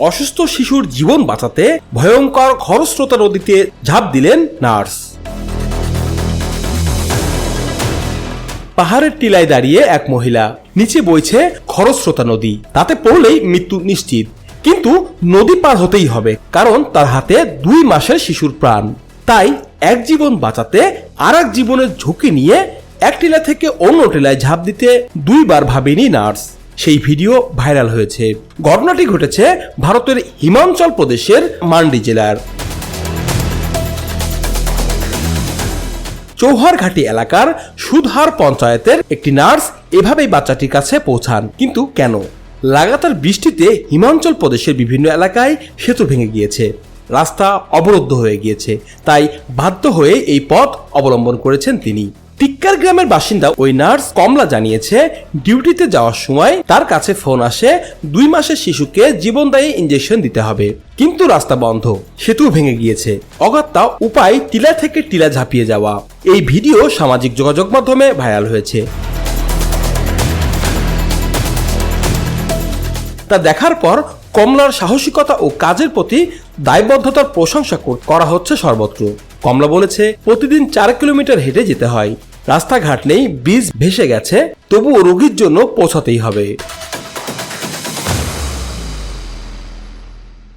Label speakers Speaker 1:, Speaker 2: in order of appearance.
Speaker 1: অসুস্থ শিশুর জীবন বাঁচাতে ভয়ঙ্কর খরস্রোতা নদীতে ঝাঁপ দিলেন নার্স। পাহাড়ের টিলায় দাঁড়িয়ে এক মহিলা, নিচে বইছে খরস্রোতা নদী, তাতে পড়লেই মৃত্যু নিশ্চিত। কিন্তু নদী পার হতেই হবে, কারণ তার হাতে দুই মাসের শিশুর প্রাণ। তাই এক জীবন বাঁচাতে আর জীবনের ঝুঁকি নিয়ে এক টিলা থেকে অন্য টিলায় ঝাঁপ দিতে দুইবার ভাবেনি নার্স। সেই ভিডিও ভাইরাল হয়েছে। ঘটনাটি ঘটেছে ভারতের হিমাচল প্রদেশের মান্ডি জেলার। চৌহারঘাটি এলাকার সুধার পঞ্চায়েতের একটি নার্স এভাবেই বাচ্চাটির কাছে পৌঁছান। কিন্তু কেন? লাগাতার বৃষ্টিতে হিমাচল প্রদেশের বিভিন্ন এলাকায় সেতু ভেঙে গিয়েছে। রাস্তা অবরুদ্ধ হয়ে গিয়েছে। তাই বাধ্য হয়ে এই পথ অবলম্বন করেছেন তিনি। টিক্কার গ্রামের বাসিন্দা ওই নার্স কমলা জানিয়েছে, ডিউটিতে যাওয়ার সময় তার কাছে ফোন আসে, দুই মাসের শিশুকে জীবনদায়ী ইঞ্জেকশন দিতে হবে। কিন্তু রাস্তা বন্ধ, সেতু ভেঙে গিয়েছে। অগত্যা উপায় টিলা থেকে টিলা ঝাঁপিয়ে যাওয়া। এই ভিডিও সামাজিক যোগাযোগ মাধ্যমে ভাইরাল হয়েছে। তা দেখার পর কমলার সাহসিকতা ও কাজের প্রতি দায়বদ্ধতার প্রশংসা করা হচ্ছে সর্বত্র। কমলা বলেছে, প্রতিদিন চার কিলোমিটার হেঁটে যেতে হয়। রাস্তাঘাট নেই, বীজ ভেসে গেছে, তবুও রোগীর জন্য পৌঁছাতেই হবে।